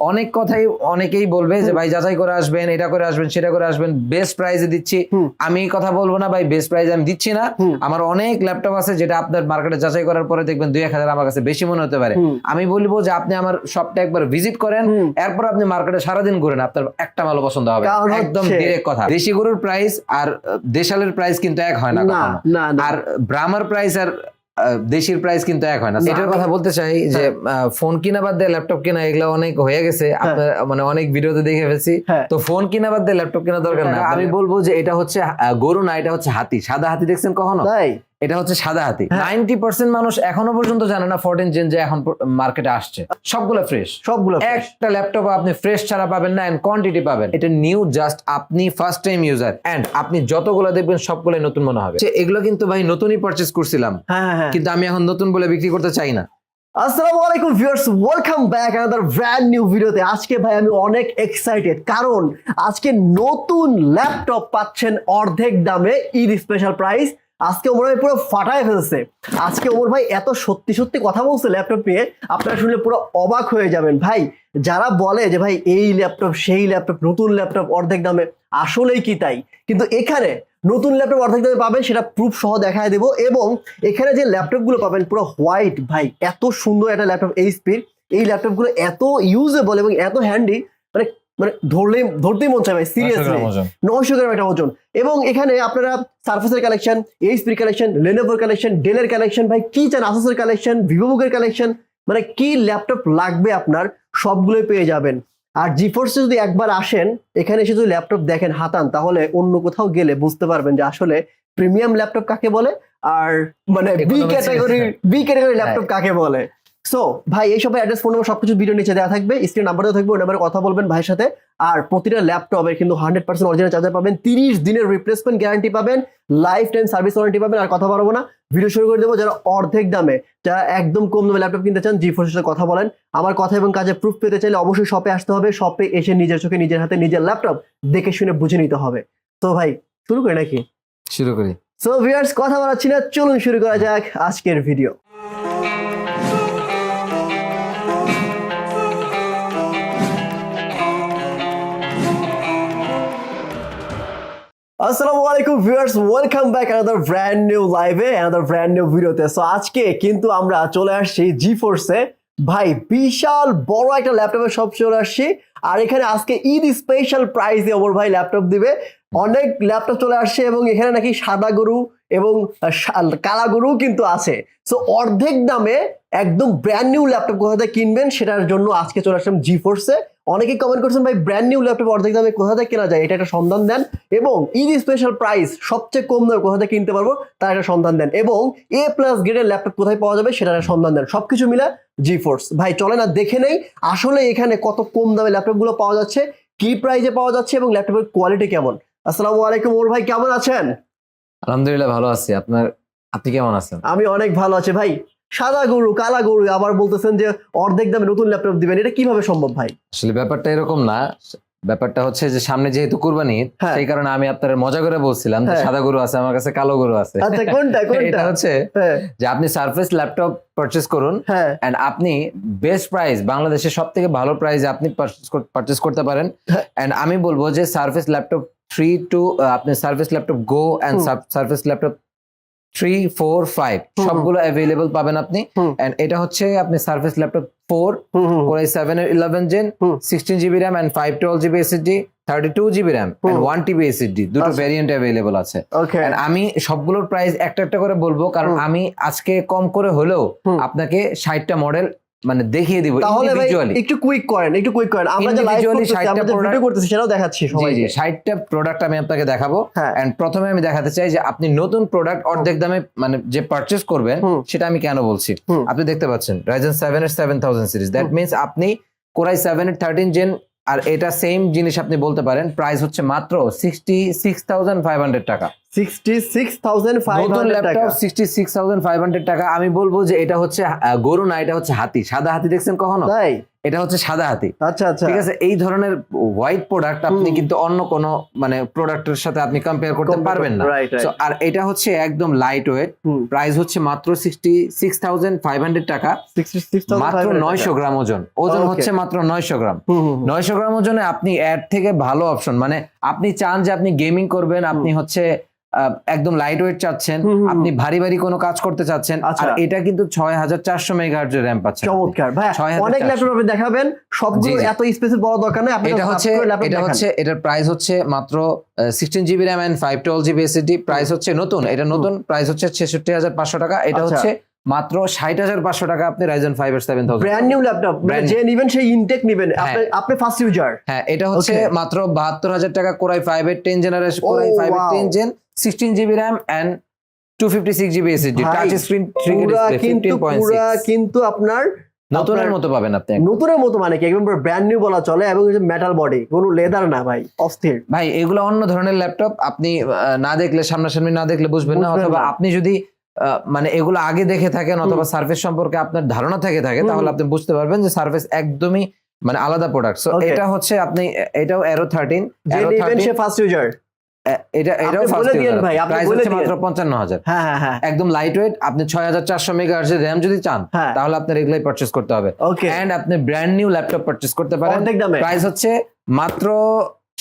অনেক কথাই অনেকেই বলবে যে ভাই যাচাই করে আসবেন এটা করে আসবেন সেটা করে আসবেন বেস্ট প্রাইসে দিচ্ছি। আমি কথা বলব না ভাই বেস্ট প্রাইস আমি দিচ্ছি না। আমার অনেক ল্যাপটপ আছে যেটা আপনার মার্কেটে যাচাই করার পরে দেখবেন দুই এক হাজার আমার কাছে বেশি মনে হতে পারে। আমি বলব যে আপনি আমার শপটা একবার ভিজিট করেন এরপর আপনি মার্কেটে সারাদিন ঘুরেন আপনার একটা ভালো পছন্দ হবে একদম ডিরেক্ট কথা। দেশি গরুর প্রাইস আর দেশালের প্রাইস কিন্তু এক হয় না আর ব্রাহ্মার প্রাইস আর দেশির প্রাইস কিন্তু এক হয় না। এটার কথা বলতে চাই যে ফোন কিনা বাদ দিয়ে ল্যাপটপ কিনা এগুলো অনেক হয়ে গেছে। আপনার মানে অনেক ভিডিওতে দেখে ফেলছি। হ্যাঁ। তো ফোন কিনা বাদ দিয়ে ল্যাপটপ কেনা দরকার না। আমি বলব যে এটা হচ্ছে গরু না এটা হচ্ছে হাতি। সাদা হাতি দেখছেন কখনো? তাই এটা হচ্ছে সাদা হাতি। হ্যাঁ। নাইনটি পার্সেন্ট মানুষ এখনও পর্যন্ত জানে না ফোরটিন জেন যে এখন মার্কেটে আসছে। সবগুলো ফ্রেশ সবগুলো একটা ল্যাপটপ আপনি ফ্রেশ ছাড়া পাবেন না এন্ড কোয়ান্টিটি পাবেন। এটা নিউ জাস্ট আপনি ফার্স্ট টাইম ইউজার এন্ড আপনি যতগুলো দেখবেন সবগুলো নতুন মনে হবে। এগুলো কিন্তু ভাই নতুনই পারচেজ করছিলাম। হ্যাঁ হ্যাঁ কিন্তু আমি এখন নতুন বলে বিক্রি করতে চাই না। আসসালামু আলাইকুম viewers welcome back another brand new ভিডিওতে আজকে ভাই আমি অনেক এক্সাইটেড কারণ আজকে নতুন ল্যাপটপ পাচ্ছেন অর্ধেক দামে ঈদ স্পেশাল প্রাইস আজকে ওমর ভাই পুরো ফাটায় ফেলছে। আজকে ওমর ভাই এত সত্যি সত্যি কথা বলছে ল্যাপটপ নিয়ে, আপনারা শুনলে পুরো অবাক হয়ে যাবেন। ভাই, যারা বলে যে ভাই এই ল্যাপটপ, সেই ল্যাপটপ, নতুন ল্যাপটপ অর্ধেক দামে, আসলেই কি তাই? কিন্তু এখানে নতুন ল্যাপটপ অর্ধেক দামে পাবেন, সেটা প্রুফ সহ দেখায় দেবো এবং এখানে যে ল্যাপটপগুলো পাবেন, পুরো হোয়াইট ভাই, এত সুন্দর একটা ল্যাপটপ, এই এইচপির এই ল্যাপটপগুলো এত ইউজেবল এবং এত হ্যান্ডি মানে মানে ধরলেই ধরতেই মন চায় ভাই সিরিয়াসলি নয়শো গ্রাম একটা ওজন। এবং এখানে আপনারা সার্ফেসের কালেকশন এইচপির কালেকশন লেনোভোর কালেকশন ডেলের কালেকশন ভাই কি চান আসুসের কালেকশন ভিভোবুকের কালেকশন মানে কি ল্যাপটপ লাগবে আপনার? সবগুলোই পেয়ে যাবেন। আর জিফোর্সে যদি একবার আসেন এখানে এসে যদি ল্যাপটপ দেখেন হাতান তাহলে অন্য কোথাও গেলে বুঝতে পারবেন যে আসলে প্রিমিয়াম ল্যাপটপ কাকে বলে? আর মানে B category B category laptop কাকে বলে? সো ভাই এই সবাই অ্যাড্রেস ফোন নাম্বার সবকিছু ভিডিও নিচে দেওয়া থাকবে স্ক্রিন নাম্বার দেওয়া থাকবে ওই নাম্বারে কথা বলবেন ভাইয়ের সাথে। আর প্রতিটা ল্যাপটপে কিন্তু হান্ড্রেড পার্সেন্ট অরিজিনাল চার্জার পাবেন তিরিশ দিনের রিপ্লেসমেন্ট গ্যারান্টি পাবেন লাইফ টাইম সার্ভিস ওয়ারেন্টি পাবেন আর কথা পারব না। ভিডিও শুরু করে দেবো যারা অর্ধেক দামে যারা একদম কম দামে ল্যাপটপ কিনতে চান জি ফোর্সের সাথে কথা বলেন। আমার কথা এবং কাজে প্রুফ পেতে চাইলে অবশ্যই শপে আসতে হবে শপে এসে নিজের চোখে নিজের হাতে নিজের ল্যাপটপ দেখে শুনে বুঝে নিতে হবে। তো ভাই শুরু করি নাকি? শুরু করি। সো ভিউয়ার্স কথা বলাচ্ছি না চলুন শুরু করা যাক আজকের ভিডিও আসসালামু আলাইকুম viewers welcome back another brand new লাইভে আনাদার ব্র্যান্ড নিউ ভিডিওতে। সো আজকে কিন্তু আমরা চলে আসছি জি ফোর্সে ভাই, বিশাল বড় একটা ল্যাপটপের সব চলে আসছি। আর এখানে আজকে ঈদ স্পেশাল প্রাইজে ওমর ভাই ল্যাপটপ দিবে। অনেক ল্যাপটপ চলে আসছে এবং এখানে নাকি সাদা গরু এবং কালা গরু কিন্তু আছে। সো অর্ধেক দামে একদম ব্র্যান্ড নিউ ল্যাপটপ কোথা থেকে কিনবেন সেটার জন্য আজকে চলে আসলাম জি ফোর্সে অনেকেই কমেন্ট করছেন ভাই ব্র্যান্ড নিউ ল্যাপটপ অর্ধেক দামে কোথা থেকে কেনা যায়? এটা একটা সন্ধান দেন এবং ঈদ স্পেশাল প্রাইস সবচেয়ে কম দামে কোথা থেকে কিনতে পারব তার একটা সন্ধান দেন এবং এ প্লাস গ্রেডের ল্যাপটপ কোথায় পাওয়া যাবে সেটার একটা সন্ধান দেন। সবকিছু মিলে জি ফোর্স ভাই চলে না দেখে নেই আসলে এখানে কত কম দামে ল্যাপটপগুলো পাওয়া যাচ্ছে কি প্রাইজে পাওয়া যাচ্ছে এবং ল্যাপটপের কোয়ালিটি কেমন? আসসালামু আলাইকুম ওর ভাই কেমন আছেন? আলহামদুলিল্লাহ ভালো আছি। আপনার আপনি কেমন আছেন? আমি অনেক ভালো আছি। ভাই সাদা গরু কালা গরু আবার বলতেছেন যে অর্ধেক দামে নতুন ল্যাপটপ দিবেন এটা কীভাবে সম্ভব ভাই আসলে ব্যাপারটা এরকম না ব্যাপারটা হচ্ছে যে সামনে যেহেতু কুরবানি হ্যাঁ। সেই কারণে আমি আপনার মজা করে বলছিলাম হ্যাঁ। সাদা গরু আছে আমার কাছে কালো গরু আছে আচ্ছা কোনটা কোনটা এটা হচ্ছে হ্যাঁ যে আপনি সারফেস ল্যাপটপ পারচেস করুন এন্ড আপনি বেস্ট প্রাইস বাংলাদেশের সব থেকে ভালো প্রাইসে আপনি পারচেস করতে পারেন। এন্ড আমি বলব যে সারফেস ল্যাপটপ থ্রি টু আপনি surface laptop go and hmm. Surface laptop three four five. সবগুলো অ্যাভেলেবল পাবেন আপনি। এন্ড এটা হচ্ছে আপনি service laptop four core i seven এর eleven gen sixteen GB RAM and five twelve GB SSD thirty two GB RAM. One TB SSD দুটো আচ্ছা। Variant available আছে। আমি সবগুলোর প্রাইস একটা একটা করে বলব কারণ আমি আজকে কম করে হলেও আপনাকে ষাটটা মডেল মানে দেখিয়ে দিব তাহলে ভাই একটু কুইক করেন একটু কুইক করেন। আমরা যে লাইভ করতেছি আমরা যে ভিডিও করতেছি সেটাও দেখাচ্ছি জি সবাই জি ষাটটা প্রোডাক্ট আমি আপনাকে দেখাবো। হ্যাঁ। এন্ড প্রথমে আমি দেখাতে চাই যে আপনি নতুন প্রোডাক্ট অর্ধেক দামে মানে যে পারচেস করবেন সেটা আমি কেন বলছি? আপনি দেখতে পাচ্ছেন রাইজেন সেভেন এর seven thousand series that means আপনি কোরাই সেভেন এর থার্টিন জেন আর এটা সেম জিনিস আপনি বলতে পারেন প্রাইস হচ্ছে মাত্র sixty six thousand five hundred টাকা। টাকা। আমি বলব যে এটা হচ্ছে গরু না এটা হচ্ছে হাতি। সাদা হাতি দেখছেন কখনো? তাই? এটা হচ্ছে সাদা হাতি। আচ্ছা আচ্ছা। ঠিক আছে? এই ধরনের হোয়াইট প্রোডাক্ট আপনি কিন্তু অন্য কোনো মানে প্রোডাক্টের সাথে আপনি কম্পেয়ার করতে পারবেন না। আর এটা হচ্ছে একদম লাইট ওয়েট প্রাইস হচ্ছে মাত্র sixty six thousand five hundred টাকা মাত্র নয়শো গ্রাম ওজন। ওজন হচ্ছে মাত্র নয়শো গ্রাম। নয়শো গ্রাম ওজনে আপনি অ্যাড থেকে ভালো অপশন মানে আপনি চান যে আপনি গেমিং করবেন। আপনি হচ্ছে একদম লাইট ওয়েট চাচ্ছেন আপনি ভারী ভারী কোনো কাজ করতে চাচ্ছেন। আচ্ছা। আর এটা কিন্তু ছয় হাজার চারশো মেগাহার্জের র্যাম পাচ্ছেন চমৎকার। ভাই অনেক ল্যাপটপ আপনি দেখাবেন সবগুলো। এত স্পেসের বড় দরকার নেই। এটা হচ্ছে এটা হচ্ছে এটার প্রাইস হচ্ছে মাত্র sixteen GB RAM and five twelve GB SSD price হচ্ছে নতুন। এটা নতুন প্রাইস হচ্ছে ছেষট্টি হাজার পাঁচশো টাকা। এটা আচ্ছা। হচ্ছে মাত্র ষাট হাজার পাঁচশো টাকা আপনি রাইজন ফাইভ এর seven thousand brand new laptop যে নিবেন সেই ইনটেক নিবেন। আপনি হ্যাঁ। ফার্স্ট ইউজার হ্যাঁ এটা হচ্ছে মাত্র বাহাত্তর হাজার টাকা কোরাই ফাইভ এর ten generation core i Oh, five এর ten gen sixteen GB RAM and two fifty six GB SSD touch screen কিন্তু পয়েন্ট পুরা কিন্তু আপনার নতুনের আপনার- মতো পাবেন আপনি নতুনের মতো মানে কি? একদম ব্র্যান্ড নিউ বলা চলে এবং মেটাল বডি কোনো লেদার না ভাই অস্থির। ভাই এগুলো অন্য ধরনের ল্যাপটপ আপনি না দেখলে সামনাসামনি না দেখলে বুঝবেন না অথবা আপনি যদি মানে এগুলো আগে দেখে থাকেন অথবা সার্ভিস সম্পর্কে আপনার ধারণা থেকে থাকে তাহলে আপনি বুঝতে পারবেন যে সার্ভিস একদমই মানে আলাদা প্রোডাক্ট সো এটা হচ্ছে আপনি এটাও এরো থার্টিন সে ফার্স্ট ইউজার এটা এটাও আপনি ফার্স্ট ভাই, আপনি বলে মাত্র পঞ্চান্ন হাজার হ্যাঁ হ্যাঁ হ্যাঁ। একদম লাইট ওয়েট আপনি র্যাম যদি চান হ্যাঁ। তাহলে আপনার এগুলাই করতে হবে। এন্ড আপনি ব্র্যান্ড নিউ ল্যাপটপ করতে পারেন। প্রাইস হচ্ছে মাত্র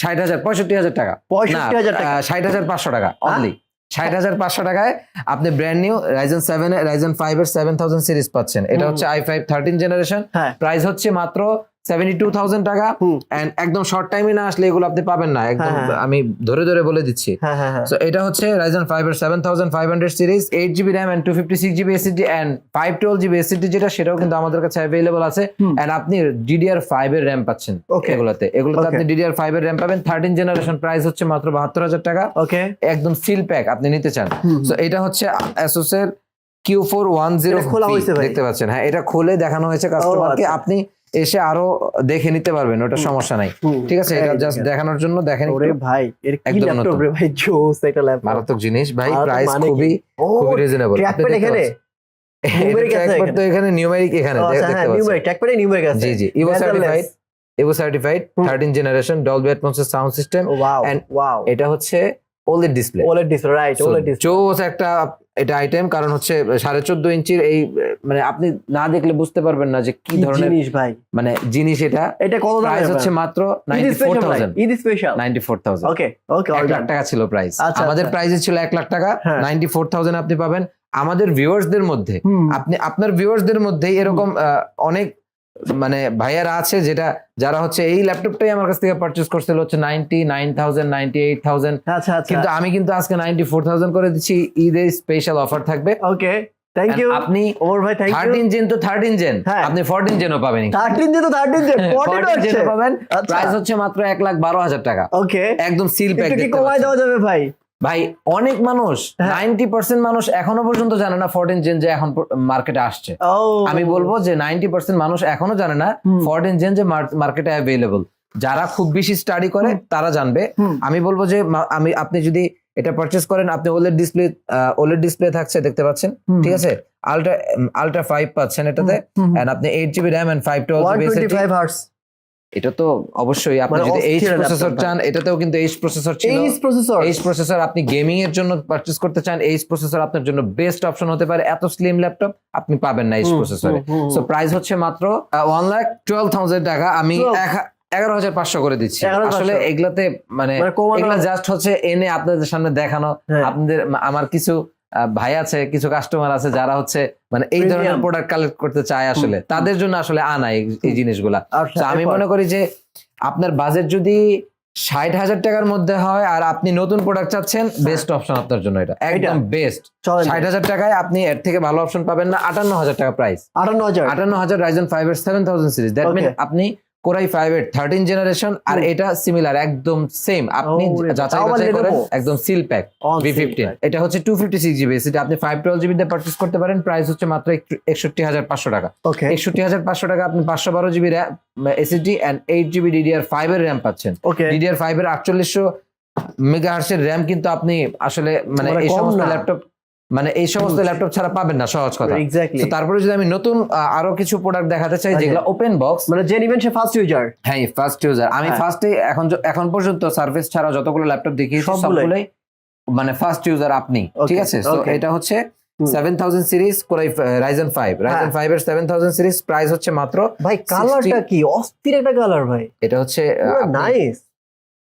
ষাট হাজার পঁয়ষট্টি হাজার টাকা। পঁয়ষট্টি হাজার টাকা। ষাট হাজার পাঁচশো টাকা অনলি ষাট হাজার পাঁচশো টাকায় আপনি brand new Ryzen seven Ryzen five এর সেভেন থাউজেন্ড সিরিজ পাচ্ছেন। এটা হচ্ছে আই ফাইভ থার্টিন জেনারেশন হ্যাঁ। প্রাইস হচ্ছে মাত্র সেভেন্টি টু থাউজেন্ড টাকা এন্ড একদম শর্ট টাইমে না আসলে এগুলো আপনি পাবেন না। একদম হ্যাঁ, হ্যাঁ। আমি ধরে ধরে বলে দিচ্ছি। হ্যাঁ সো এটা হচ্ছে এর সিরিজ এন্ড যেটা সেটাও কিন্তু আমাদের কাছে আছে। এন্ড আপনি এর পাচ্ছেন. এগুলোতে। এগুলোতে আপনি এর পাবেন। থার্টিন জেনারেশন প্রাইস হচ্ছে মাত্র বাহাত্তর হাজার টাকা। ওকে একদম সিল প্যাক আপনি নিতে চান। সো এটা হচ্ছে এর খোলা হয়েছে দেখতে পাচ্ছেন। হ্যাঁ এটা খুলে দেখানো হয়েছে কাস্টমারকে আচ্ছা। আপনি এসে আরও দেখে নিতে পারবেন ওটা সমস্যা নাই। ঠিক আছে এটা জাস্ট দেখানোর জন্য দেখেন ওরে ভাই এর কি ল্যাপটপ রে ভাই জোস একটা ল্যাপটপ মারাত্মক জিনিস ভাই প্রাইস মানে খুবই খুবই রিজনেবল Numeric আছে ট্র্যাকপ্যাড তো এখানে। নিউমেরিক এখানে আচ্ছা হ্যাঁ দেখতে পাচ্ছেন নিউমেরিক ট্র্যাকপ্যাডে নিউমেরিক আছে। জি জি Evo certified Evo certified 13 generation Dolby অ্যাটমসের sound system wow And wow এটা হচ্ছে OLED display OLED display right OLED display জোস একটা এটা আইটেম কারণ হচ্ছে সাড়ে চোদ্দ ইঞ্চির এই মানে আপনি না দেখলে বুঝতে পারবেন না যে কি ধরনের জিনিস ভাই? মানে জিনিস এটা। এটা কত দাম প্রাইস হচ্ছে মাত্র ninety four thousand Eid special ninety four thousand okay okay 1 lakh টাকা ছিল প্রাইস আচ্ছা, আমাদের প্রাইসে প্রাইস ছিল এক লাখ টাকা হ্যাঁ। নাইনটি ফোর থাউজেন্ড আপনি পাবেন। আমাদের ভিউয়ার্সদের মধ্যে আপনি আপনার ভিউয়ার্সদের মধ্যে এরকম অনেক মানে ভাইয়ারা আছে যেটা যারা হচ্ছে এই ল্যাপটপটাই আমার কাছ থেকে পারচেস করছিল হচ্ছে ninety nine thousand ninety eight thousand আচ্ছা আচ্ছা। কিন্তু আমি কিন্তু আজকে নাইনটি ফোর থাউজেন্ড করে দিচ্ছি ঈদের স্পেশাল অফার থাকবে। ওকে থ্যাংক ইউ আপনি ওমর ভাই থ্যাংক ইউ থার্টিন জেন তো থার্টিন জেন হ্যাঁ। আপনি ফোরটিন জেনও পাবেন 13 যে তো 13 যে 14 জেনও পাবেন। আচ্ছা। প্রাইস হচ্ছে মাত্র এক লাখ বারো হাজার টাকা। ওকে একদম সিল প্যাক কি দেখতে দেওয়া যাবে ভাই? ভাই অনেক মানুষ হ্যাঁ। নাইনটি পার্সেন্ট মানুষ এখনও পর্যন্ত জানে না ফোরটিন জেন যে এখন মার্কেটে আসছে। আমি বলব যে নাইনটি পার্সেন্ট মানুষ এখনও জানে না। ফোরটিন জেন যে মার্কেটে অ্যাভেলেবল যারা খুব বেশি স্টাডি করে তারা জানবে। আমি বলব যে আমি আপনি যদি এটা পারচেস করেন আপনি ওলেড ডিসপ্লে ওলেড ডিসপ্লে থাকছে দেখতে পাচ্ছেন? ঠিক আছে? আলট্রা আলট্রা ফাইভ পাচ্ছেন এটাতে। আপনি eight GB RAM and five twelve GB 125 hertz এটা তো অবশ্যই আপনি মানে যদি এইচ প্রসেসর চান এটাতেও কিন্তু এইচ প্রসেসর ছিল। এইচ প্রসেসর এইচ প্রসেসর আপনি গেমিং এর জন্য পারচেস করতে চান এইচ প্রসেসর আপনার জন্য বেস্ট অপশন হতে পারে। এত স্লিম ল্যাপটপ আপনি পাবেন না এইচ প্রসেসরে সো প্রাইস হচ্ছে মাত্র ওয়ান লাখ টুয়েলভ থাউজেন্ড টাকা। আমি 12 এক হা- এগারো হাজার পাঁচশো করে দিচ্ছি। আসলে এগুলাতে মানে মানে এগুলা জাস্ট হচ্ছে এনে আপনাদের সামনে দেখানো। হ্যাঁ। আপনাদের আমার কিছু ভাই আছে কিছু কাস্টমার আছে যারা হচ্ছে মানে এই ধরনের প্রোডাক্ট কালেক্ট করতে চায় আসলে। তাদের জন্য আসলে আনা এই- জিনিসগুলা। আচ্ছা আমি মনে করি যে আপনার বাজেট যদি ষাট হাজার টাকার মধ্যে হয় আর আপনি নতুন প্রোডাক্ট চাচ্ছেন বেস্ট অপশন আপনার জন্য এটা। একদম বেস্ট ষাট হাজার টাকায় আপনি এর থেকে ভালো অপশন পাবেন না আটান্ন হাজার টাকা প্রাইস 58000 আটান্ন হাজার রাইজেন ফাইভ এর seven thousand series that mean আপনি কোরাই ফাইভ এর থার্টিন জেনারেশন আর এটা সিমিলার একদম সেম আপনি যাচাই বাছাই করেন একদম সিল প্যাক ভি ফিফটিন এটা হচ্ছে টু ফিফটি সিক্স জিবি সেটা আপনি ফাইভ টুয়েলভ জিবি দিয়ে পার্চেস করতে পারেন প্রাইস হচ্ছে মাত্র একষট্টি হাজার পাঁচশো টাকা। একষট্টি হাজার পাঁচশো টাকা আপনি পাঁচশো বারো GB RAM SSD and eight GB DDR five এর র্যাম পাচ্ছেন। ডিডিআর ফাইভ এর আটচল্লিশশো মেগাহার্সের র্যাম কিন্তু আপনি আসলে মানে মানে এই সমস্ত ল্যাপটপ মানে এই সমস্ত ল্যাপটপ ছাড়া পাবেন না সহজ কথা। এক্স্যাক্টলি তারপরে যদি আমি নতুন আরও কিছু প্রোডাক্ট দেখাতে চাই আচ্ছা। যেগুলো ওপেন বক্স মানে যে নিবেন সে ফার্স্ট ইউজার হ্যাঁ ফার্স্ট ইউজার আমি হ্যাঁ। ফার্স্টে এখন এখন পর্যন্ত সার্ভিস ছাড়া যতগুলো ল্যাপটপ দেখিয়েছি সবগুলোই? মানে ফার্স্ট ইউজার আপনি ঠিক আছে? তো এটা হচ্ছে। Seven thousand series core i Ryzen five Ryzen হ্যাঁ। ফাইভ এর সেভেন থাউজেন্ড সিরিজ প্রাইস হচ্ছে মাত্র ভাই কালারটা কি? অস্থির একটা কালার ভাই। এটা হচ্ছে নাইস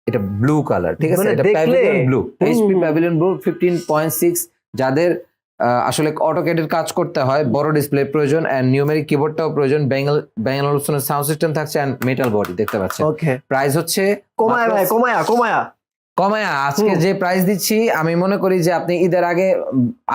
এটা ব্লু কালার ঠিক আছে? মানে এটা Pavilion blue HP Pavilion blue fifteen point six যাদের আসলে অটোকেডের কাজ করতে হয় বড় ডিসপ্লে প্রয়োজন অ্যান্ড নিউমেরিক কিবোর্ডটাও প্রয়োজন বেঙ্গল ব্যাঙ্গল সাউন্ড সিস্টেম থাকছে অ্যান্ড মেটাল বডি দেখতে পাচ্ছেন। ওকে প্রাইস হচ্ছে কমায়া ভাই কমায়া কমায়া। কমায়া আজকে যে প্রাইস দিচ্ছি আমি মনে করি যে আপনি ঈদের আগে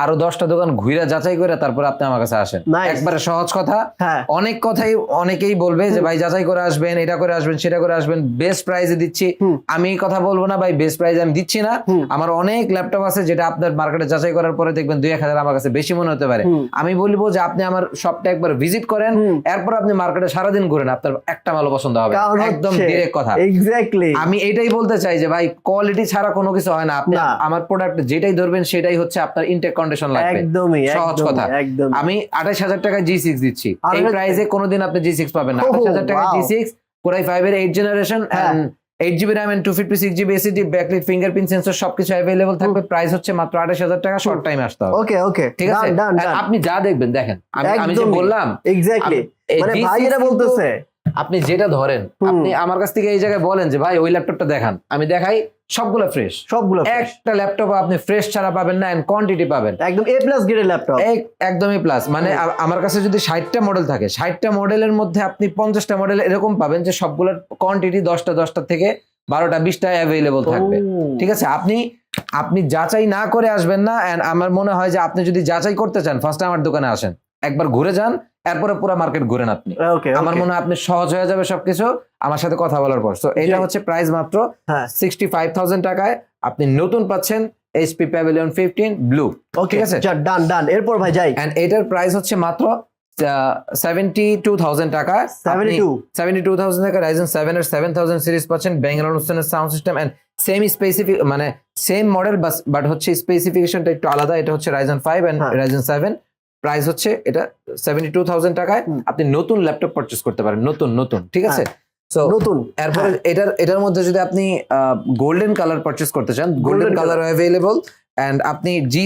আরও দশটা দোকান ঘুরে যাচাই করে তারপর আপনি আমার কাছে আসেন। একবারে সহজ কথা। হ্যাঁ। অনেক কথাই অনেকেই বলবে যে ভাই যাচাই করে আসবেন এটা করে আসবেন সেটা করে আসবেন বেস্ট প্রাইসে দিচ্ছি। আমি কথা বলব না ভাই বেস্ট প্রাইস আমি দিচ্ছি না। আমার অনেক ল্যাপটপ আছে যেটা আপনার মার্কেটে যাচাই করার পরে দেখবেন দুই এক হাজার আমার কাছে বেশি মনে হতে পারে। আমি বলব যে আপনি আমার শপটা একবার ভিজিট করেন এরপর আপনি মার্কেটে সারাদিন ঘুরেন আপনার একটা ভালো পছন্দ হবে একদম ডিরেক্ট কথা। আমি এটাই বলতে চাই যে ভাই কোয়ালিটি ছাড়া কোনো কিছু হয় না। আপনি আমার প্রোডাক্ট যেটাই ধরবেন সেটাই হচ্ছে আপনার ইনটেক কন্ডিশন লাগবে। একদমই সহজ কথা। আমি আঠাশ হাজার টাকা জি সিক্স দিচ্ছি। এই প্রাইসে কোনোদিন আপনি জি সিক্স পাবেন না। ওহ, আঠাশ হাজার টাকা wow. G six core i five এর এইট জেনারেশন হ্যাঁ। Eight GB RAM two fifty six GB SSD backlit fingerprint sensor সবকিছু অ্যাভেলেবল থাকবে। প্রাইস হচ্ছে মাত্র আঠাশ হাজার টাকা শর্ট টাইম আসতে হবে। ওকে ওকে ঠিক আছে? আপনি যা দেখবেন দেখেন। আমি আমি যে বললাম এক্স্যাক্টলি মানে G6 ভাই এটা বলতেছে। আপনি যেটা ধরেন আপনি আমার কাছ থেকে এই জায়গায় বলেন যে ভাই ওই ল্যাপটপটা দেখান। আমি দেখাই সবগুলো ফ্রেশ সবগুলো। একটা ল্যাপটপ আপনি ফ্রেশ ছাড়া পাবেন না এন্ড কোয়ান্টিটি পাবেন। একদম এ প্লাস গ্রেডের ল্যাপটপ এক- একদমই প্লাস মানে আমার কাছে যদি ষাটটা মডেল থাকে ষাটটা মডেলের মধ্যে আপনি পঞ্চাশটা মডেল এরকম পাবেন যে সবগুলোর কোয়ান্টিটি দশটা দশটা থেকে বারোটা বিশটা অ্যাভেলেবল থাকবে। ঠিক আছে? আপনি আপনি যাচাই না করে আসবেন না এন্ড আমার মনে হয় যে আপনি যদি যাচাই করতে চান ফার্স্ট আমার দোকানে আসেন। একবার ঘুরে যান এরপরে পুরো মার্কেট ঘুরেন আপনি। আমার মনে হয় আপনি সহজ হয়ে যাবে সবকিছু। আমার সাথে কথা বলার পর। তো এটা হচ্ছে প্রাইস মাত্র হ্যাঁ। সিক্সটি ফাইভ থাউজেন্ড টাকায় আপনি নতুন পাচ্ছেন HP Pavilion fifteen blue okay ঠিক আছে? ডান ডান এরপর ভাই যাই। এন্ড এটার প্রাইস হচ্ছে মাত্র সেভেন্টি টু থাউজেন্ড টাকা। 72 সেভেন্টি টু থাউজেন্ড টাকা রাইজেন সেভেন এর সেভেন থাউজেন্ড সিরিজ পাচ্ছেন ব্যাঙ্গালোর অনুষ্ঠানের sound system and same specific মানে সেম মডেল বাট হচ্ছে স্পেসিফিকেশনটা একটু আলাদা। এটা হচ্ছে রাইজেন ফাইভ এন্ড হ্যাঁ। রাইজেন সেভেন প্রাইস হচ্ছে এটা সেভেন্টি টু থাউজেন্ড টাকায় আপনি নতুন ল্যাপটপ পারচেস করতে পারেন নতুন নতুন ঠিক আছে? সো নতুন এরপরে এটার এটার মধ্যে যদি আপনি গোল্ডেন কালার পারচেস করতে চান গোল্ডেন কালার অ্যাভেলেবল এন্ড আপনি জি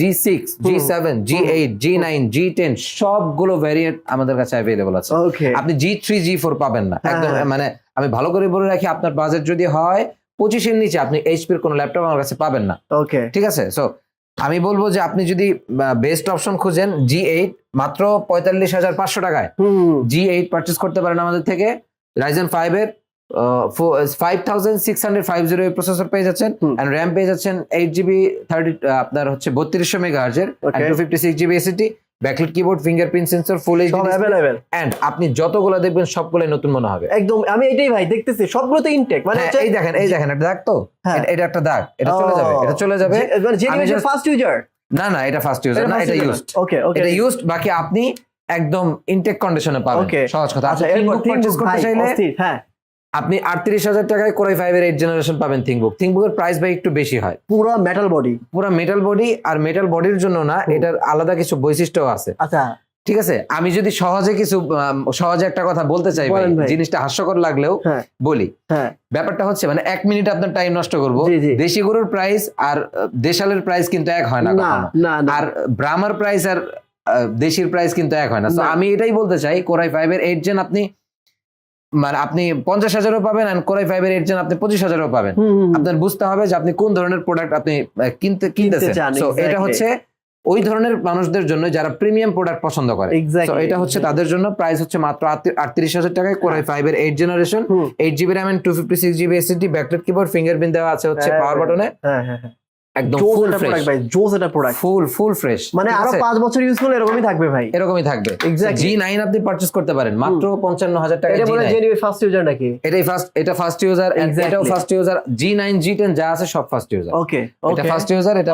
G six G seven G eight G nine G ten সবগুলো ভ্যারিয়েন্ট আমাদের কাছে অ্যাভেলেবল আছে। আপনি জি থ্রি জি ফোর পাবেন না। হ্যাঁ, একদম হ্যাঁ। মানে আমি ভালো করে বলে রাখি আপনার বাজেট যদি হয় পঁচিশের নিচে আপনি এইচপির কোনো ল্যাপটপ আমার কাছে পাবেন না। ওকে ঠিক আছে? সো আমি বলব যে আপনি যদি বেস্ট অপশন খুঁজেন জি এইট মাত্র পঁয়তাল্লিশ হাজার পাঁচশো টাকায়। জি এইট পার্চেস করতে পারেন আমাদের থেকে। রাইজেন ফাইভ এর five thousand six hundred five zero processor পেয়ে যাচ্ছেন। অ্যান্ড র্যাম পেয়ে যাচ্ছেন এইট জিবি থার্টি আপনার হচ্ছে বত্রিশশো mega হার্জের. Two fifty six GB SSD backlit keyboard fingerprint sensor full HD সব অ্যাভেলেবেল এন্ড আপনি যতগুলো দেখবেন সবগুলোই নতুন মনে হবে। একদম আমি এটাই ভাই দেখতেছি সবগুলোতে ইনটেক মানে হ্যাঁ, এই দেখেন এই দেখেন এটা দাগ তো? হ্যাঁ। এটা- একটা দাগ এটা চলে যাবে এটা চলে যাবে। মানে যে ফার্স্ট ইউজার না না এটা ফার্স্ট ইউজার না এটা ইউজড ওকে ওকে এটা ইউজড বাকি আপনি একদম ইনটেক কন্ডিশনে পাবেন. সহজ কথা। আচ্ছা এরপর পারচেজ করতে চাইলে হ্যাঁ। আপনি আটত্রিশ হাজার টাকায় কোরাই ফাইভ এর এইট জেনারেশন পাবেন থিঙ্কবুক থিঙ্কবুকের প্রাইস ভাই একটু বেশি হয়। পুরো মেটাল বডি পুরো মেটাল বডি আর মেটাল বডির জন্য না এটার আলাদা কিছু বৈশিষ্ট্য আছে। আচ্ছা। ঠিক আছে? আমি যদি সহজে কিছু সহজে একটা কথা বলতে চাই ভাই জিনিসটা হাস্যকর লাগলেও হ্যাঁ। বলি। হ্যাঁ। ব্যাপারটা হচ্ছে মানে এক মিনিট আপনার টাইম নষ্ট করব। দেশি গরুর প্রাইস আর দেশালের প্রাইস কিন্তু এক হয় না আর ব্রাহ্মার প্রাইস আর দেশির প্রাইস কিন্তু এক হয় না। তো। আমি এটাই বলতে চাই কোরাই ফাইভ এর এইট জেন আপনি মানে আপনি পঞ্চাশ হাজারও পাবেন আর কোরাই ফাইভ এর এইট জেন আপনি পঁচিশ হাজারও পাবেন। আপনার বুঝতে হবে যে আপনি কোন ধরনের প্রোডাক্ট আপনি কিনতে কিনতেছেন। তো এটা হচ্ছে ওই ধরনের মানুষদের জন্য যারা প্রিমিয়াম প্রোডাক্ট পছন্দ করে। এটা হচ্ছে তাদের জন্য প্রাইস হচ্ছে মাত্র আটত্রিশ হাজার টাকায় কোরাই ফাইভ এর eight generation eight GB RAM and two fifty six GB SSD backlit keyboard fingerprint দেওয়া আছে হচ্ছে পাওয়ার বাটনে হ্যাঁ হ্যাঁ হ্যাঁ। ফুল ফুল ফ্রেশ মানে বছর ভাই। এরকমই আপনি করতে পারেন। মাত্র 55000 টাকা ফার্স্ট ইউজার ফার্স্ট ইউজার আছে ফার্স্ট ইউজার এটা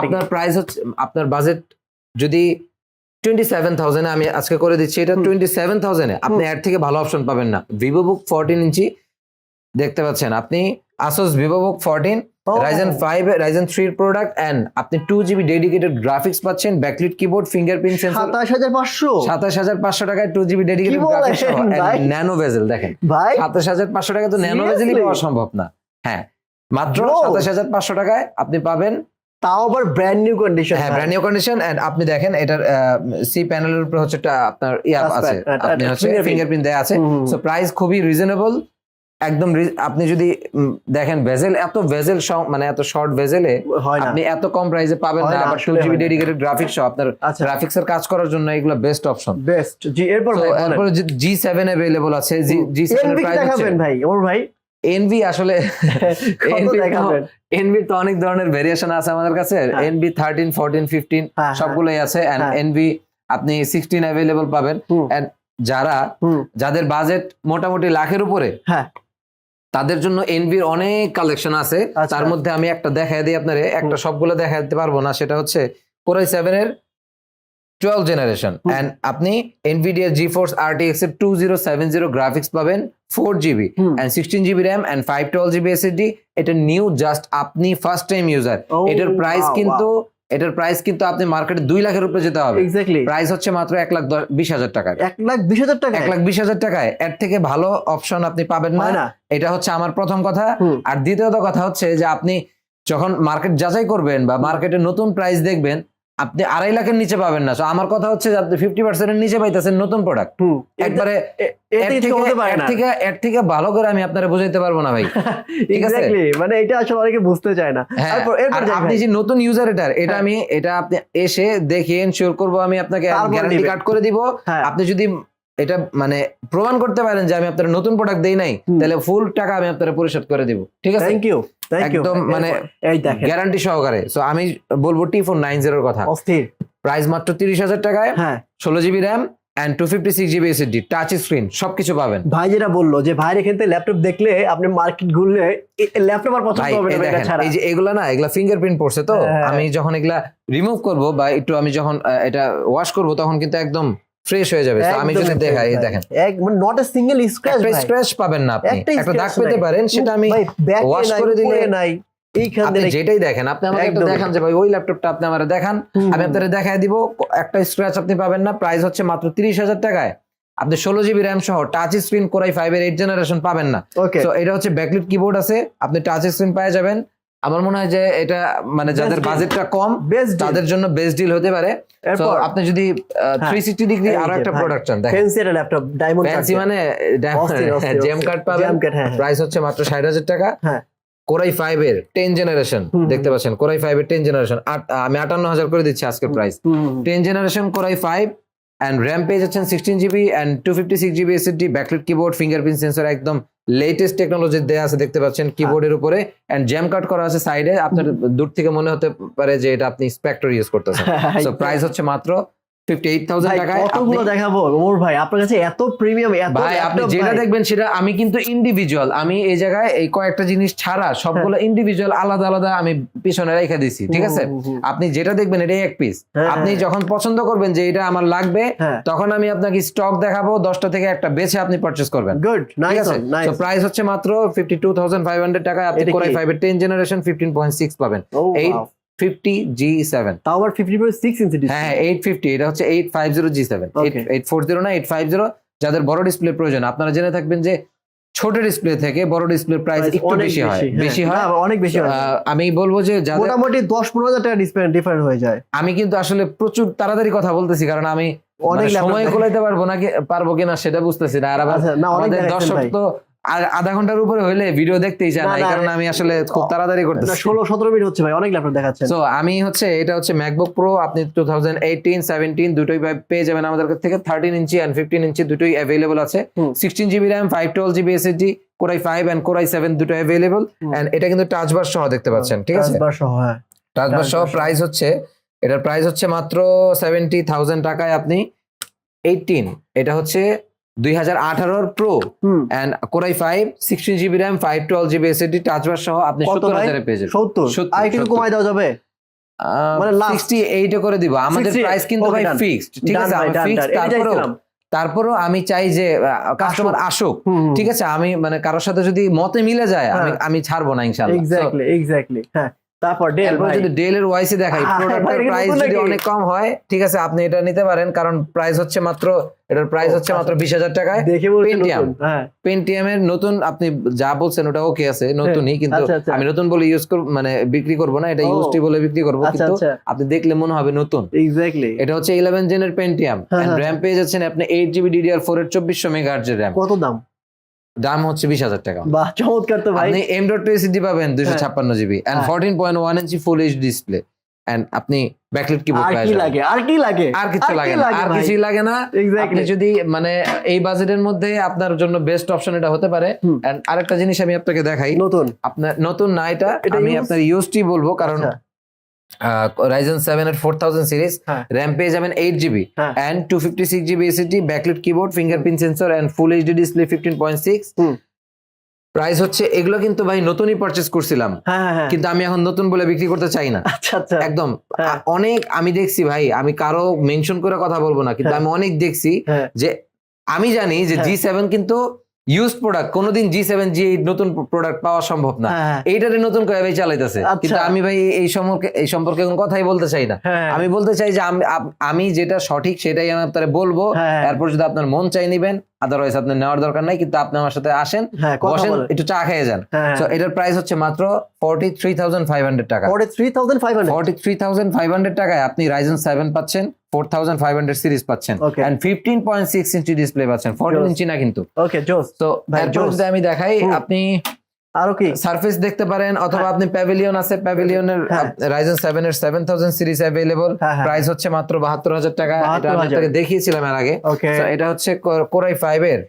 আপনার প্রাইস হচ্ছে আপনার বাজেট যদি আমি আজকে করে দিচ্ছি এটা 27000 এ। আপনি এর থেকে ভালো অপশন পাবেন না। ভিভো বুক 14 ইঞ্চি দেখতে পাচ্ছেন। আপনি Asus Vivobook 14 Ryzen 5 Ryzen 3 এর প্রোডাক্ট এন্ড আপনি 2 জিবি ডেডিকেটেড গ্রাফিক্স পাচ্ছেন ব্যাকলিট কিবোর্ড ফিঙ্গারপ্রিন্ট সেন্সর 27500 27500 টাকায় 2 GB dedicated graphics nano bezel দেখেন। 27500 টাকা তো ন্যানো ভেজেলই পাওয়া সম্ভব না। হ্যাঁ মাত্র 27500 টাকায় আপনি পাবেন। তাও আবার ব্র্যান্ড নিউ কন্ডিশন হ্যাঁ ব্র্যান্ড নিউ কন্ডিশন এন্ড আপনি দেখেন এটার সি প্যানেলের উপর হচ্ছে একটা আপনার ইয়া আছে। আপনি হচ্ছে ফিঙ্গারপ্রিন্ট দেয়া আছে। সো প্রাইস খুবই রিজনেবল একদম আপনি যদি দেখেন ভেজেল এত ভেজেল মানে এত শর্ট ভেজেলে আপনি এত কম প্রাইসে পাবেন না আবার টু জিবি ডেডিকেটেড গ্রাফিক্স সহ আপনার আচ্ছা। গ্রাফিক্স এর কাজ করার জন্য এগুলো বেস্ট অপশন বেস্ট জি এরপর। জি সেভেন অ্যাভেলেবল আছে জি জি সেভেন এনভি প্রাইস দেখাবেন ভাই ওর ভাই? এনভি আসলে এনভি তো অনেক ধরনের ভেরিয়েশন আছে আমাদের কাছে। হ্যাঁ। এনভি থার্টিন ফোরটিন ফিফটিন হ্যাঁ, হ্যাঁ। সবগুলোই আছে। এন্ড এনভি আপনি সিক্সটিন অ্যাভেলেবল পাবেন। এন্ড যারা যাদের বাজেট মোটামুটি লাখের উপরে হ্যাঁ। তাদের জন্য এনভির অনেক কালেকশন আছে। আচ্ছা। তার মধ্যে আমি একটা দেখাই দিই আপনারে। একটা সবগুলো দেখা দিতে পারব না সেটা হচ্ছে কোরাই সেভেন এর টুয়েলভ জেনারেশন। এন্ড আপনি এনভিডিয়া জি ফোর্স আরটিএক্স এর two zero seven zero graphics পাবেন four GB. And sixteen GB RAM and five twelve GB SSD এটা নিউ জাস্ট আপনি ফার্স্ট টাইম ইউজার এটার প্রাইস কিন্তু এটার price কিন্তু আপনি মার্কেটে দুই লাখের উপরে যেতে হবে। এক্স্যাক্টলি প্রাইস হচ্ছে মাত্র এক লাখ বিশ হাজার টাকা এক লাখ বিশ হাজার টাকা এক লাখ বিশ হাজার টাকায়। এর থেকে ভালো অপশন আপনি পাবেন না। এটা হচ্ছে আমার প্রথম কথা। আর দ্বিতীয়ত কথা হচ্ছে যে আপনি যখন মার্কেট যাচাই করবেন বা মার্কেটে নতুন প্রাইস দেখবেন আপনি আড়াই লাখের নিচে পাবেন না। আমার কথা হচ্ছে যে আপনি ফিফটি পার্সেন্টের নিচে পাইতেছেন নতুন প্রোডাক্ট একবারে এর থেকে এর থেকে ভালো করে আমি আপনারা বুঝাইতে পারব না ভাই। ঠিক আছে? মানে এটা আসলে অনেকে বুঝতে চায় না। হ্যাঁ আপনি যে নতুন ইউজার এটার এটা হ্যাঁ। আমি এটা আপনি এসে দেখে এনশিওর করব আমি আপনাকে গ্যারান্টি কার্ড করে দিব। হ্যাঁ। আপনি যদি এটা মানে প্রমাণ করতে পারেন যে আমি আপনার নতুন প্রোডাক্ট দেই নাই তাহলে ফুল টাকা আমি আপনার পরিশোধ করে দিব। ঠিক আছে? থ্যাংক ইউ একদম মানে এই দেখেন। গ্যারান্টি সহকারে। সো আমি বলব টি ফোর নাইন জিরোর কথা। অস্থির। প্রাইস মাত্র তিরিশ হাজার টাকায় হ্যাঁ। ষোলো GB RAM and two fifty six GB SSD touch screen সবকিছু পাবেন। ভাই যেটা বলল যে ভাইয়ের এখান থেকে ল্যাপটপ দেখলে আপনি মার্কেট ঘুরলে ল্যাপটপ আর পছন্দ হবে না এটা দেখেন ছাড়া। এই যে এগুলা না এগুলা ফিঙ্গারপ্রিন্ট পড়ছে তো? হ্যাঁ। আমি যখন এগুলা রিমুভ করব বা একটু আমি যখন এটা ওয়াশ করব তখন কিন্তু একদম ফ্রেশ হয়ে যাবে আমি যদি দেখাই দেখেন। এক মানে নট এ সিঙ্গেল স্ক্র্যাচ ভাই। স্ক্র্যাচ পাবেন না আপনি। একটা দাগ পেতে পারেন সেটা আমি নাই করে দিলে- নাই এইখান যেটাই দেখেন আপনি আমাকে একটা দেখান যে ভাই ওই ল্যাপটপটা আপনি আমার দেখান। আমি আপনাদের দেখাই দিব একটা স্ক্র্যাচ আপনি পাবেন না প্রাইস হচ্ছে মাত্র তিরিশ হাজার টাকায়। আপনি ষোলো জিবি র্যাম সহ touch screen core i five এর এইট জেনারেশন পাবেন না। তো এটা হচ্ছে ব্যাকলিট কিবোর্ড আছে আপনি টাচ স্ক্রিন পেয়ে যাবেন। আমার মনে হয় যে এটা মানে যাদের বাজেটটা কম তাদের জন্য বেস্ট ডিল হতে পারে। এরপর? আপনি যদি থ্রি সিক্সটি ডিগ্রি আরও একটা প্রোডাক্ট চান দেখেন। ফ্যান্সি একটা ল্যাপটপ ডায়মন্ড ফ্যান্সি মানে জেম কার্ড পাবেন। হ্যাঁ হ্যাঁ। প্রাইস হচ্ছে মাত্র ষাট হাজার টাকা। হ্যাঁ। কোরাই ফাইভ এর টেন জেনারেশন দেখতে পাচ্ছেন কোরাই ফাইভ এর টেন জেনারেশন আমি আটান্ন হাজার করে দিচ্ছি আজকের price. Ten generation core i five and RAM পেয়ে যাচ্ছেন sixteen GB and two fifty six GB SSD backlit keyboard fingerprint sensor একদম লেটেস্ট টেকনোলজি দেয়া আছে দেখতে পাচ্ছেন কিবোর্ডের উপরে এন্ড জ্যাম কাট করা আছে সাইডে আপনার দূর থেকে মনে হতে পারে যে এটা আপনি স্পেক্টর ইউজ করতেছেন। সো প্রাইস হচ্ছে মাত্র ফিফটি এইট থাউজেন্ড ভাই টাকায় কতগুলো আপনি- দেখাবো? ওমর ভাই আপনার কাছে এত প্রিমিয়াম এত ভাই আপনি যেটা দেখবেন সেটা আমি কিন্তু ইন্ডিভিজুয়াল আমি এই জায়গায় এই কয়েকটা জিনিস ছাড়া সবগুলো ইন্ডিভিজুয়াল আলাদা আলাদা আমি পিছনে রেখে দিছি ঠিক আছে। আপনি যেটা দেখবেন এটাই এক পিস হ্যাঁ, আপনি। যখন পছন্দ করবেন যে এটা আমার লাগবে হ্যাঁ। তখন আমি আপনাকে স্টক দেখাবো দশটা থেকে একটা বেছে আপনি পারচেস করবেন। গুড ঠিক আছে? তো প্রাইস হচ্ছে মাত্র fifty two thousand five hundred টাকায় আপনি কোরাই ফাইভ এর ten generation fifteen point six পাবেন। Eight fifty G seven. তাও আবার ফিফটি পয়েন্ট সিক্স ইঞ্চি হ্যাঁ এইট ফিফটি এটা হচ্ছে eight five zero G seven. Eight four zero না এইট ফাইভ জিরো যাদের বড় ডিসপ্লে প্রয়োজন। আপনারা জেনে থাকবেন যে ছোট ডিসপ্লে থেকে বড় ডিসপ্লে প্রাইস একটু বেশি হয়। বেশি হয়। হ্যাঁ, অনেক বেশি হয়। আমি বলব যে মোটামুটি দশ পনেরো হাজার টাকা ডিফারেন্ট হয়ে যায়। আমি কিন্তু আসলে প্রচুর তাড়াতাড়ি কথা বলতেছি কারণ আমি অনেক মানে সময়। কোলাইতে পারব না পারব কিনা সেটা বুঝতেছি না। আর আচ্ছা, আমাদের দর্শক তো আর আধা ঘণ্টার উপরে হইলে ভিডিও দেখতেই চায় না, এই কারণে আমি আসলে খুব তাড়াতাড়ি করতেছি। ষোলো সতেরো মিনিট হচ্ছে ভাই অনেক ল্যাপটপ দেখাচ্ছেন। সো আমি হচ্ছে এটা হচ্ছে ম্যাকবুক প্রো আপনি টু থাউজেন্ড এইটিন সেভেন্টিন দুটোই পেয়ে যাবেন আমাদের কাছ থেকে। Thirteen inch and fifteen inch দুটোই অ্যাভেলেবল আছে। Sixteen GB RAM five twelve GB SSD core i five and core i seven দুটো অ্যাভেলেবল। অ্যান্ড এটা কিন্তু টাচ বার সহ দেখতে পাচ্ছেন ঠিক আছে? টাচবার সহ হ্যাঁ। সহ। প্রাইস হচ্ছে এটার প্রাইস হচ্ছে মাত্র সেভেন্টি থাউজেন্ড টাকায় আপনি এইটিন এটা হচ্ছে দুই হাজার আঠারোর pro and core i five sixteen GB RAM five twelve GB SSD touch bar সহ আপনি কত সত্তর হাজারে পেয়ে যাবেন। সত্তর? আর একটু কমাই দেওয়া যাবে? মানে last- সিক্সটি এইটে করে দিব। আমাদের প্রাইস কিন্তু ভাই ফিক্সড ঠিক আছে? আমি ফিক্সড. তারপরেও তারপরও আমি চাই যে কাস্টমার আসুক। ঠিক আছে? আমি মানে কারোর সাথে যদি মতে মিলে যায় আমি হ্যাঁ। আমি ছাড়বো না ইনশাআল্লাহ। এক্স্যাক্টলি এক্স্যাক্টলি হ্যাঁ। তারপর ডেল ভাই। যদি ডেলের ওয়াইসি দেখাই হ্যাঁ, প্রোডাক্টের প্রাইস যদি অনেক কম হয় ঠিক আছে আপনি এটা নিতে পারেন কারণ প্রাইস হচ্ছে মাত্র এটার প্রাইস হচ্ছে মাত্র বিশ হাজার টাকায় দেখে হ্যাঁ। পেন্টিএম এর নতুন আপনি যা বলছেন ওটা ওকে আছে নতুনই কিন্তু আচ্ছা, আচ্ছা। আমি নতুন বলে ইউজ করব মানে বিক্রি করব না এটা। ইউজটি বলে বিক্রি করব আচ্ছা কিন্তু আচ্ছা। আপনি দেখলে মনে হবে নতুন। এক্স্যাক্টলি এটা হচ্ছে ইলেভেন জেনের পেন্টিয়াম হ্যাঁ, হ্যাঁ। র্যাম পেয়ে যাচ্ছেন আপনি এইট জিবি ডিডিআর ফোর এর চব্বিশশো মেগাহার্জের র্যাম কত দাম? দাম হচ্ছে বিশ হাজার টাকা। বাহ চমৎকার তো ভাই। আপনি এম ডট টু এসিডি পাবেন দুইশো ছাপ্পান্ন জিবি এন্ড হ্যাঁ। Fourteen point one inch full H display and আপনি ব্যাকলিট কিবোর্ড আর কি। লাগে আর কি লাগে? আর কিছু লাগে না আর কিছুই লাগে না। আপনি যদি মানে এই বাজেটের মধ্যে আপনার জন্য বেস্ট অপশন এটা হতে পারে। And আরেকটা জিনিস আমি আপনাকে দেখাই। নতুন। আপনার নতুন না এটা এটা আমি আপনার ইউএসটি বলব কারণ আচ্ছা, রাইজেন সেভেন এর ফোর থাউজেন্ড সিরিজ। র্যাম পেয়ে যাবেন eight GB. And two fifty six GB SSD backlit keyboard fingerprint sensor and full HD display fifteen point six. Price হচ্ছে এগুলো কিন্তু ভাই নতুনই পারচেস করছিলাম হ্যাঁ হ্যাঁ, হ্যাঁ কিন্তু আমি এখন নতুন বলে বিক্রি করতে চাই না আচ্ছা আচ্ছা একদম অনেক আমি দেখছি ভাই আমি কারও মেনশন করে কথা বলব না কিন্তু। আমি অনেক দেখছি। যে আমি জানি যে। জি সেভেন কিন্তু ইউজ প্রোডাক্ট কোনোদিন জি সেভেন জি এইট নতুন প্রোডাক্ট পাওয়া সম্ভব না। হ্যাঁ। এইটারে নতুন করে ভাই চালাইতেছে। আচ্ছা। কিন্তু আমি ভাই এই সম্পর্কে এই সম্পর্কে কোনো কথাই বলতে চাই না। হ্যাঁ। আমি বলতে চাই যে আমি আমি যেটা সঠিক সেটাই আমি আপনার বলব। তারপর এরপর যদি আপনার মন চাই নিবেন আদারওয়াইজ আপনার নেওয়ার দরকার নাই কিন্তু আপনি আমার সাথে আসেন হ্যাঁ বসেন একটু চা খেয়ে যান। সো এটার প্রাইস হচ্ছে মাত্র forty three thousand five hundred টাকা। Forty three thousand five hundred forty three thousand five hundred টাকায় আপনি রাইজেন সেভেন পাচ্ছেন four thousand five hundred series পাচ্ছেন and and fifteen point six inch display পাচ্ছেন fourteen. Inch না কিন্তু। ওকে জোস তো। যদি আমি দেখাই আপনি আরও কি? সারফেস দেখতে পারেন অথবা আপনি প্যাভিলিয়ন আছে প্যাভিলিয়নের হ্যাঁ। রাইজেন সেভেন এর সেভেন থাউজেন্ড সিরিজ অ্যাভেলেবল হ্যাঁ, হ্যাঁ। প্রাইস হচ্ছে মাত্র বাহাত্তর হাজার টাকা। এটা আমি আপনাকে দেখিয়েছিলাম এর আগে। এটা হচ্ছে কোরাই ফাইভ এর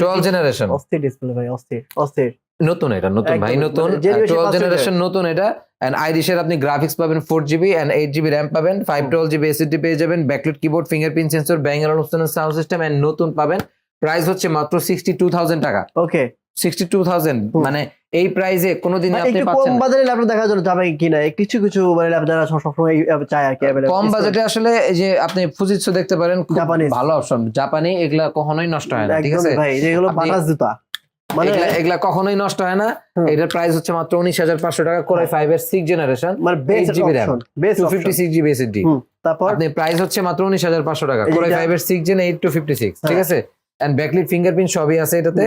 টুয়েলভ জেনারেশন অস্থির ডিসপ্লে ভাই অস্থির অস্থির। নতুন এটা নতুন ভাই নতুন। মানে generation টুয়েলভ first জেনারেশন নতুন এটা। এন্ড আইরিশের আপনি গ্রাফিক্স পাবেন four GB and eight GB RAM পাবেন। ফাইভ টুয়েলভ জিবি এসিডি পেয়ে যাবেন। ব্যাকলেট কিবোর্ড ফিঙ্গারপ্রিন্ট সেন্সর ব্যাঙ্গার অনুষ্ঠানের সাউন্ড সিস্টেম এন্ড নতুন পাবেন। প্রাইস হচ্ছে মাত্র সিক্সটি টু থাউজেন্ড টাকা। ওকে সিক্সটি টু থাউজেন্ড মানে এই প্রাইসে কোনোদিন আপনি একটু কম পাচ্ছেন না। বাজারে ল্যাপটপ দেখার জন্য যাবে কিনা। কিছু কিছু মানে ল্যাপটপ যারা সবসময় চায় আর কি কম বাজেটে আসলে এই যে আপনি ফুজিৎসু দেখতে পারেন খুব ভালো অপশন জাপানি এগুলা কখনোই নষ্ট হয় না ঠিক আছে? ভাই যেগুলো আপনি- বাতাস জুতা। মানে এগুলা কখনোই নষ্ট হয় না। এটার প্রাইস হচ্ছে মাত্র উনিশ হাজার পাঁচশো টাকা করে ফাইভ এর সিক্স জেনারেশন মানে 8 GB RAM, two fifty six GB SSD তারপর? আপনি প্রাইস হচ্ছে মাত্র উনিশ হাজার পাঁচশো টাকা করে ফাইভ এর six gen eight two fifty six ঠিক হ্যাঁ। আছে? এন্ড ব্যাকলিট ফিঙ্গারপ্রিন্ট সবই আছে এটাতে।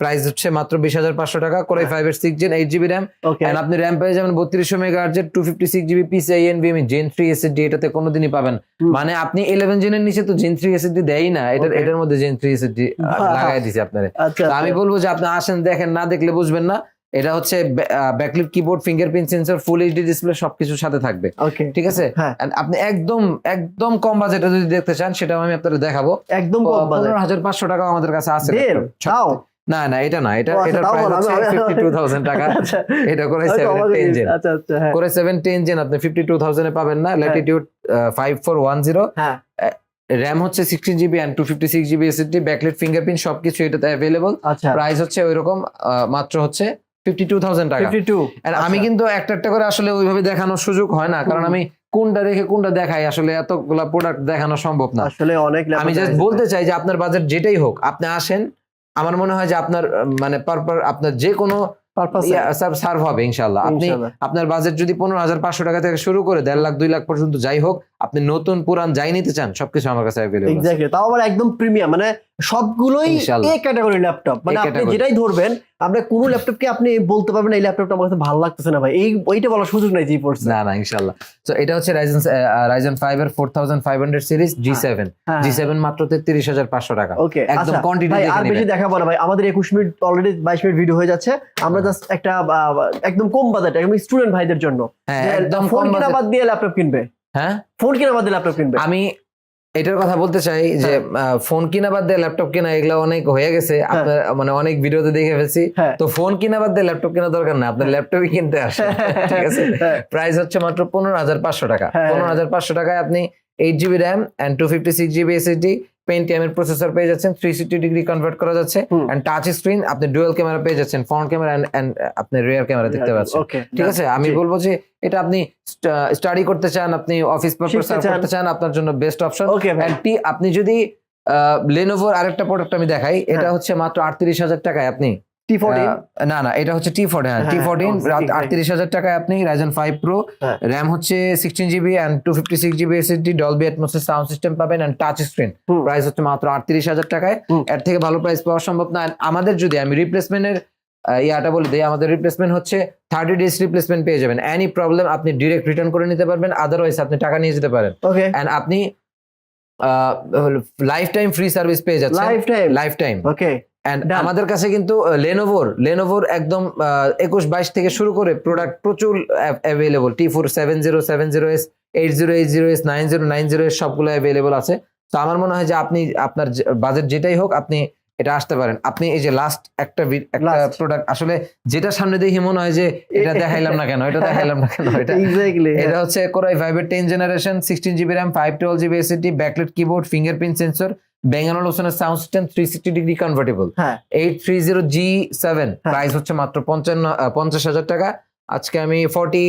প্রাইস হচ্ছে মাত্র বিশ হাজার পাঁচশো টাকা করে হ্যাঁ। ফাইভ এর six gen eight GB RAM and আপনি র্যাম পেয়ে যাবেন বত্রিশশো mega আর্জের two fifty six GB PCIe NVMe gen three SSD এটাতে কোনোদিনই পাবেন। মানে আপনি ইলেভেন জেনের নিচে তো জেন থ্রি এসএসডি দেয় না। এটার এটার মধ্যে জেন থ্রি এসএসডি। লাগাই দিছে আপনারে। আচ্ছা আমি বলব যে আপনি আসেন দেখেন না দেখলে বুঝবেন না। এটা হচ্ছে backlit keyboard fingerprint sensor full HD display সবকিছুর সাথে থাকবে। ঠিক আছে? হ্যাঁ। আপনি একদম একদম কম বাজেটে যদি দেখতে চান সেটাও আমি আপনাদের দেখাবো। একদম কম হাজার পাঁচশো টাকা আমাদের কাছে আছে। তাও না না এটা না এটা আচ্ছা, তাও প্রাইস বলো, হচ্ছে আমি- ফিফটি টু থাউজেন্ড টাকা। আচ্ছা এটা করে আমি তো সেভেন অবাক হয়ে টেন গেছি। জেন আচ্ছা আচ্ছা হ্যাঁ। করে সেভেন টেন জেন আপনি ফিফটি টু থাউজেন্ডে পাবেন না। Latitude five four one zero হ্যাঁ। র্যাম হচ্ছে sixteen GB and two fifty six GB SSD backlit fingerprint সবকিছু এটাতে অ্যাভেলেবল আচ্ছা। প্রাইস হচ্ছে ওই রকম মাত্র হচ্ছে টাকা। আমি কিন্তু একটা একটা করে আসলে ওইভাবে দেখানোর সুযোগ হয় না কারণ আমি কোনটা রেখে কোনটা দেখাই আসলে এতগুলা প্রোডাক্ট দেখানো সম্ভব না। আসলে অনেক আমি জাস্ট বলতে চাই যে আপনার বাজেট যেটাই হোক আপনি আসেন আমার মনে হয় যে আপনার মানে পারপার আপনার যে কোনো সার্ভ হবে ইনশাল্লাহ আপনি আপনার বাজেট যদি পনেরো হাজার পাঁচশো টাকা থেকে শুরু করে দেড় লাখ দুই লাখ পর্যন্ত যাই হোক আপনি নতুন পুরান যাই নিতে চান সবকিছু আমার কাছে তাও আবার একদম প্রিমিয়াম মানে সবগুলোই ইনশাআল্লাহ। এ ক্যাটাগরি ল্যাপটপ মানে আপনি যেটাই ধরবেন আপনার কোনো ল্যাপটপকে আপনি বলতে পারবেন না, এই ল্যাপটপটা আমার কাছে ভালো লাগতেছে না ভাই। এই ওইটা বলার সুযোগ নাই জি পড়ছে না না ইনশাল্লাহ তো এটা হচ্ছে রাইজেন রাইজেন ফাইভ এর four thousand five hundred series G seven হ্যাঁ জি সেভেন মাত্র তেত্রিশ হাজার পাঁচশো টাকা। ওকে একদম আচ্ছা quantity ভাই আর বেশি। দেখাবো না ভাই। আমাদের একুশ মিনিট অলরেডি বাইশ মিনিট ভিডিও হয়ে যাচ্ছে। আমরা জাস্ট একটা একদম কম বাজেট একদম স্টুডেন্ট ভাইদের জন্য। হ্যাঁ একদম ফোন কম কিনা বাদ দিয়ে ল্যাপটপ কিনবে। হ্যাঁ? ফোন কিনা বাদ দিয়ে ল্যাপটপ কিনবে। আমি এটার কথা বলতে চাই যে ফোন কিনা বাদ দিয়ে ল্যাপটপ কিনা এগুলো অনেক হয়ে গেছে। আপনার মানে অনেক ভিডিওতে দেখে ফেলছি। হ্যাঁ। তো ফোন কিনা বাদ দিয়ে ল্যাপটপ কেনা দরকার না আপনার ল্যাপটপই কিনতে আসে ঠিক আছে? হ্যাঁ। প্রাইস হচ্ছে মাত্র পনেরো হাজার পাঁচশো টাকা। হ্যাঁ। পনেরো হাজার পাঁচশো টাকায় আপনি eight GB RAM and two fifty six GB SSD Pentium এর প্রসেসর পেয়ে যাচ্ছেন থ্রি সিক্সটি ডিগ্রি কনভার্ট করা যাচ্ছে। অ্যান্ড টাচ স্ক্রিন আপনি ডুয়েল ক্যামেরা পেয়ে যাচ্ছেন ফ্রন্ট ক্যামেরা অ্যান্ড আপনি রিয়ার ক্যামেরা দেখতে পাচ্ছেন। ঠিক আছে? আমি বলব যে এটা আপনি স্টাডি করতে চান আপনি অফিস পারপাস করতে চান আপনার জন্য বেস্ট অপশন অ্যান্ড টি আপনি যদি লেনোভোর আরেকটা প্রোডাক্ট আমি দেখাই এটা হ্যাঁ। হচ্ছে মাত্র আটত্রিশ হাজার টাকায় আপনি টি ফোরটিন না না এটা হচ্ছে টি ফোরটিন হ্যাঁ, টি ফোরটিন হ্যাঁ, ঠিক। আটত্রিশ হাজার টাকায় আপনি রাইজেন ফাইভ প্রো হ্যাঁ। র্যাম হচ্ছে sixteen GB and two fifty six GB SSD Dolby sound system পাবেন অ্যান্ড টাচ স্ক্রিন হুম। প্রাইস হচ্ছে মাত্র আটত্রিশ হাজার টাকায়। এর থেকে ভালো প্রাইস পাওয়া সম্ভব না। আমাদের যদি আমি রিপ্লেসমেন্টের ইয়াটা বলে দিই আমাদের রিপ্লেসমেন্ট হচ্ছে থার্টি ডেজ রিপ্লেসমেন্ট পেয়ে যাবেন। এনি প্রবলেম আপনি ডিরেক্ট রিটার্ন করে নিতে পারবেন আদারওয়াইজ আপনি টাকা নিয়ে যেতে পারেন। অ্যান্ড আপনি লাইফ টাইম ফ্রি সার্ভিস পেয়ে যাচ্ছেন। Lifetime lifetime okay Done. আমাদের কাছে কিন্তু লেনোভোর লেনোভোর একদম একুশ বাইশ থেকে শুরু করে প্রোডাক্ট প্রচুর available T four seven zero seven zero S eight zero eight zero S nine zero nine zero S সবগুলো অ্যাভেলেবল আছে। তো আমার মনে হয় যে আপনি আপনার বাজেট যেটাই হোক আপনি এটা আসতে পারেন। আপনি এই যে লাস্ট একটা একটা প্রোডাক্ট আসলে যেটা সামনে দেখি মনে হয় যে এটা দেখাইলাম না কেন এটা দেখাইলাম না কেন এটা। এটা হচ্ছে কোরাই ফাইভের ten generation sixteen GB RAM five twelve GB SSD backlit keyboard fingerprint sensor ব্যাঙ্গানোর লোসনের sound system three sixty degree convertible eight three zero G seven. Price হচ্ছে মাত্র পঞ্চান্ন পঞ্চাশ হাজার টাকা। আজকে আমি forty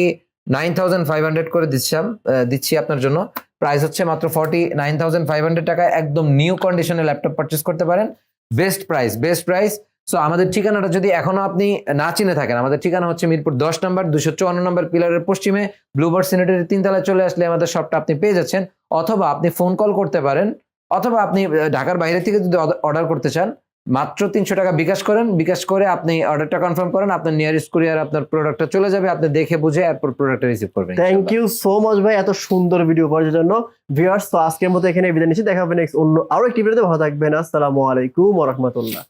nine thousand five hundred করে দিচ্ছিলাম দিচ্ছি আপনার জন্য। প্রাইস হচ্ছে মাত্র forty nine thousand five hundred টাকা একদম নিউ কন্ডিশনে ল্যাপটপ পারচেস করতে পারেন। Best price best price so আমাদের ঠিকানাটা যদি এখনও আপনি না চিনে থাকেন আমাদের ঠিকানা হচ্ছে মিরপুর দশ নম্বর দুশো চুয়ান্ন নম্বর পিলারের পশ্চিমে। ব্লুবার্ড সিনেটের তিনতলায় চলে আসলে আমাদের শপটা আপনি পেয়ে যাচ্ছেন। অথবা আপনি ফোন কল করতে পারেন অথবা আপনি ঢাকার বাইরে থেকে যদি অর্ডার করতে চান, মাত্র তিনশো টাকা বিকাশ করেন। বিকাশ করে আপনি অর্ডারটা কনফার্ম করেন, আপনার নিয়ারেস্ট কুরিয়ার আপনার প্রোডাক্টটা চলে যাবে, আপনি দেখে বুঝে এরপর প্রোডাক্টটা রিসিভ করবেন থ্যাংক ইউ সো মাচ ভাই, এত সুন্দর ভিডিও করার জন্য। ভিউয়ার্স তো আজকের মতো এখানে বিদায় নিচ্ছি। দেখা হবে নেক্সট অন্য আরও একটি ভিডিওতে ভালো থাকবেন। আসসালামু আলাইকুম রাহমাতুল্লাহ।